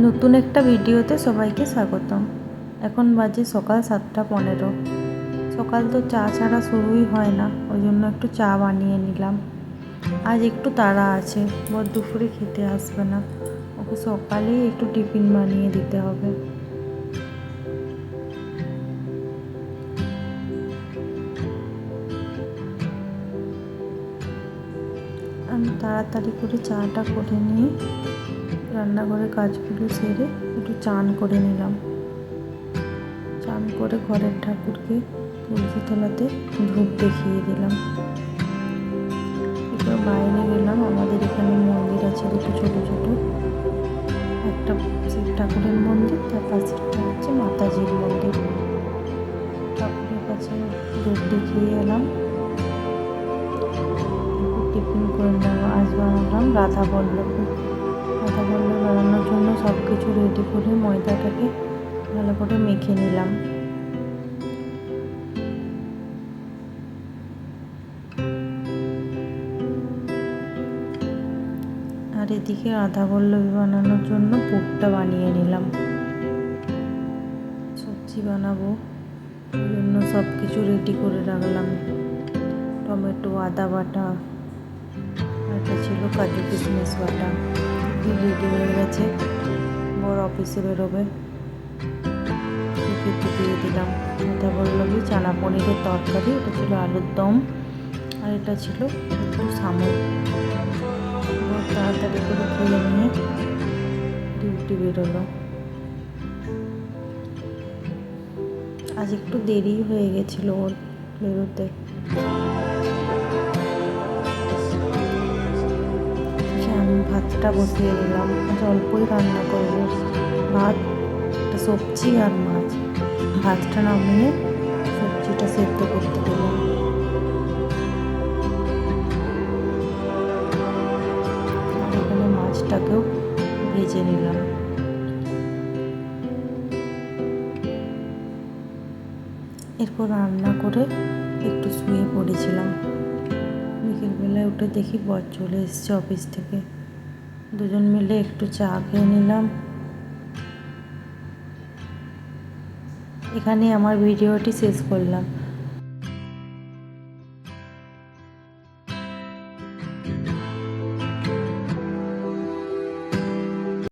নতুন একটা ভিডিওতে সবাইকে স্বাগতম। এখন বাজে সকাল সাতটা পনেরো। সকাল তো চা ছাড়া শুরুই হয় না, ওই জন্য একটু চা বানিয়ে নিলাম। আজ একটু তাড়া আছে, বর দুপুরে খেতে আসবে না। ওকে সকালেই একটু টিফিন বানিয়ে দিতে হবে। আমি তাড়াতাড়ি করে চাটা করে নিয়ে রান্নাঘরের কাজগুলো সেরে একটু চান করে নিলাম। চান করে ঘরের ঠাকুরকে তুলসী তলাতে ধূপ দেখিয়ে দিলাম। এরপর বাইরে গেলাম, আমাদের এখানে মন্দির আছে দুটো ছোটো ছোটো। একটা শিব ঠাকুরের মন্দির, তার পাশেরটা হচ্ছে মাতাজির মন্দির। ঠাকুরের কাছে ধূপ দেখিয়ে এলাম। টিফিন করে নিলাম, আজ বানালাম রাধা বল্লভী রাধা বল্লভ বানানোর জন্য সব কিছু রেডি করে ময়দাটাকে ভালো করে মেখে নিলাম। আর এদিকে আধা বল্লভী বানানোর জন্য পুরটা বানিয়ে নিলাম। সবজি বানাবো জন্য সব কিছু রেডি করে রাখলাম। টমেটো, আদা বাটা, আর ছিল কাজু কিশমিশ বাটা। রেডি হয়ে গেছে। বড় অফিসে বেরোবে টিকিট দিয়ে দিলাম। এটা বলল কি, চানা পনিরের তরকারি এটা ছিল আলুর দম, আর এটা ছিল একটু সামুক তাড়াতাড়ি করে খেয়ে নিয়ে ডিউটি বেরোলো। আজ একটু দেরি হয়ে গেছিল ওর বেরোতে। ভাতটা বসিয়ে দিলাম। আজ অল্পই রান্না করব। ভাত, একটা সবজি আর মাছ। ভাতটা নামিয়ে সবজিটা সেদ্ধ করতে দিলাম। এখানে মাছটাকেও ভেজে নিলাম। এরপর রান্না করে একটু শুয়ে পড়েছিলাম। বিকেলবেলায় উঠে দেখি বর চলে এসছে অফিস থেকে। দুজন মিলে একটু চা খেয়ে নিলাম। এখানে আমার ভিডিওটি শেষ করলাম।